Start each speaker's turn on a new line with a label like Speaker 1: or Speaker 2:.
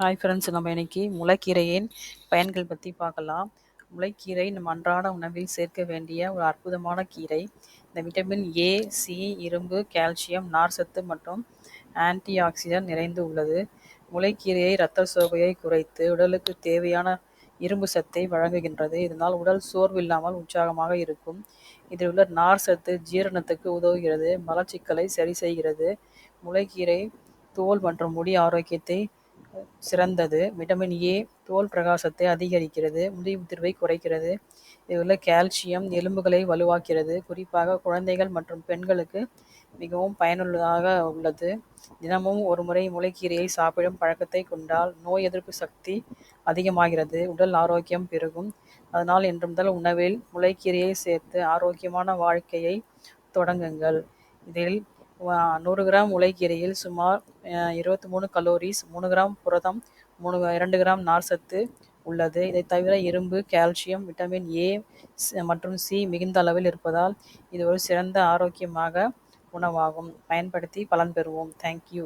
Speaker 1: Hi friends நம்ம இன்னைக்கு முளைக்கீரையின் பயன்கள் பற்றி பார்க்கலாம். முளைக்கீரை நம்ம அன்றாட உணவில் சேர்க்க வேண்டிய ஒரு அற்புதமான கீரை. இந்த விட்டமின் ஏ சி இரும்பு கால்சியம் நார்சத்து மற்றும் ஆன்டி ஆக்சிடென்ட் நிறைந்து உள்ளது. முளைக்கீரையை இரத்த சோகையை குறைத்து உடலுக்கு தேவையான இரும்பு சத்தை வழங்குகின்றது. இதனால் உடல் சோர்வு இல்லாமல் உற்சாகமாக இருக்கும். இதில் உள்ள நார் சத்து ஜீரணத்துக்கு உதவுகிறது. மலச்சிக்கலை சரி செய்கிறது. முளைக்கீரை தோல் மற்றும் முடி ஆரோக்கியத்தை சிறந்தது. விட்டமின் ஏ தோல் பிரகாசத்தை அதிகரிக்கிறது முடி உதிர்வை குறைக்கிறது. இதில் உள்ள கால்சியம் எலும்புகளை வலுவாக்கிறது குறிப்பாக குழந்தைகள் மற்றும் பெண்களுக்கு மிகவும் பயனுள்ளதாக உள்ளது. தினமும் ஒரு முறை முளைக்கீரையை சாப்பிடும் பழக்கத்தை கொண்டால் நோய் எதிர்ப்பு சக்தி அதிகமாகிறது. உடல் ஆரோக்கியம் பெருகும். அதனால் இன்று முதல் உணவில் முளைக்கீரையை சேர்த்து ஆரோக்கியமான வாழ்க்கையை தொடங்குங்கள். இதில் நூறு கிராம் உலைக்கீரையில் சுமார் இருபத்தி மூணு கலோரிஸ் மூணு கிராம் புரதம் மூணு இரண்டு கிராம் நார்சத்து உள்ளது. இதை தவிர இரும்பு கால்சியம் விட்டமின் ஏ மற்றும் சி மிகுந்த அளவில் இருப்பதால் இது ஒரு சிறந்த ஆரோக்கியமாக உணவாகும். பயன்படுத்தி பலன் பெறுவோம். தேங்க்யூ